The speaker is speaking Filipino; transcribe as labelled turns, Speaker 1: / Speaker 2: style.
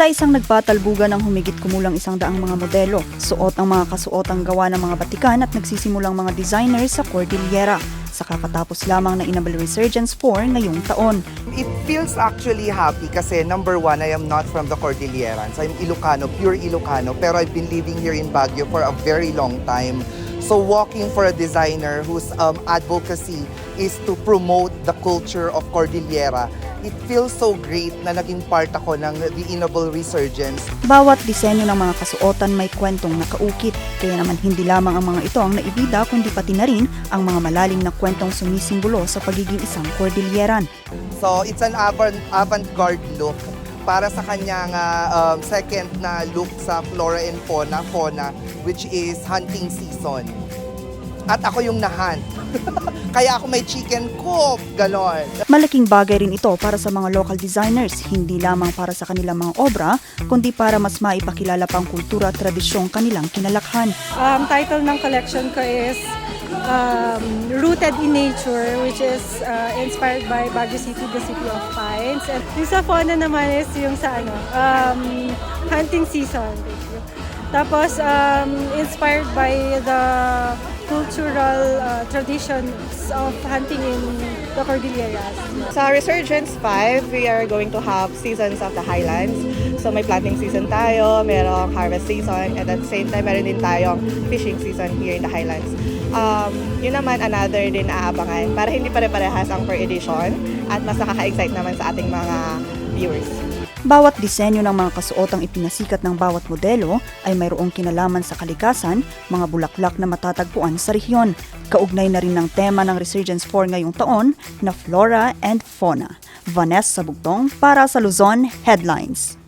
Speaker 1: Isa-isang nagpatalbugan ng humigit kumulang isang daang mga modelo, suot ang mga kasuotang gawa ng mga batikan at nagsisimulang mga designer sa Cordillera sa kakatapos lamang na Inabel Resurgence 4 ngayong taon.
Speaker 2: It feels actually happy kasi number one, I am not from the Cordillerans. I'm Ilocano, pure Ilocano, pero I've been living here in Baguio for a very long time. So walking for a designer whose um, advocacy is to promote the culture of Cordillera, it feels so great na naging part ako ng the Inable Resurgence.
Speaker 1: Bawat disenyo ng mga kasuotan may kwentong nakaukit, kaya naman hindi lamang ang mga ito ang naibida kundi pati na rin ang mga malalim na kwentong sumisimbolo sa pagiging isang Cordilleran.
Speaker 2: So it's an avant- avant-garde look para sa kanyang ah, um, second na look sa Flora and Fauna, Fauna which is hunting season. At ako yung nahunt. Kaya ako may chicken coop, ganon.
Speaker 1: Malaking bagay rin ito para sa mga local designers, hindi lamang para sa kanilang mga obra, kundi para mas maipakilala pang kultura at tradisyong kanilang kinalakhan.
Speaker 3: Um, title ng collection ko is um, Rooted in Nature, which is uh, inspired by Baguio City, the City of Pines. And yung sa fauna naman is yung sa ano, um, hunting season. Tapos, um, inspired by the cultural uh, traditions of hunting in the Cordilleras.
Speaker 4: Sa Resurgence 5, we are going to have seasons of the highlands. So may planting season tayo, merong harvest season, and at the same time, meron din tayong fishing season here in the highlands. Um, yun naman another din aabangan para hindi pare-parehas ang per edition at mas nakaka-excite naman sa ating mga viewers.
Speaker 1: Bawat disenyo ng mga kasuotang ipinasikat ng bawat modelo ay mayroong kinalaman sa kalikasan, mga bulaklak na matatagpuan sa rehiyon. Kaugnay na rin ng tema ng Resurgence 4 ngayong taon na Flora and Fauna. Vanessa Bugtong para sa Luzon Headlines.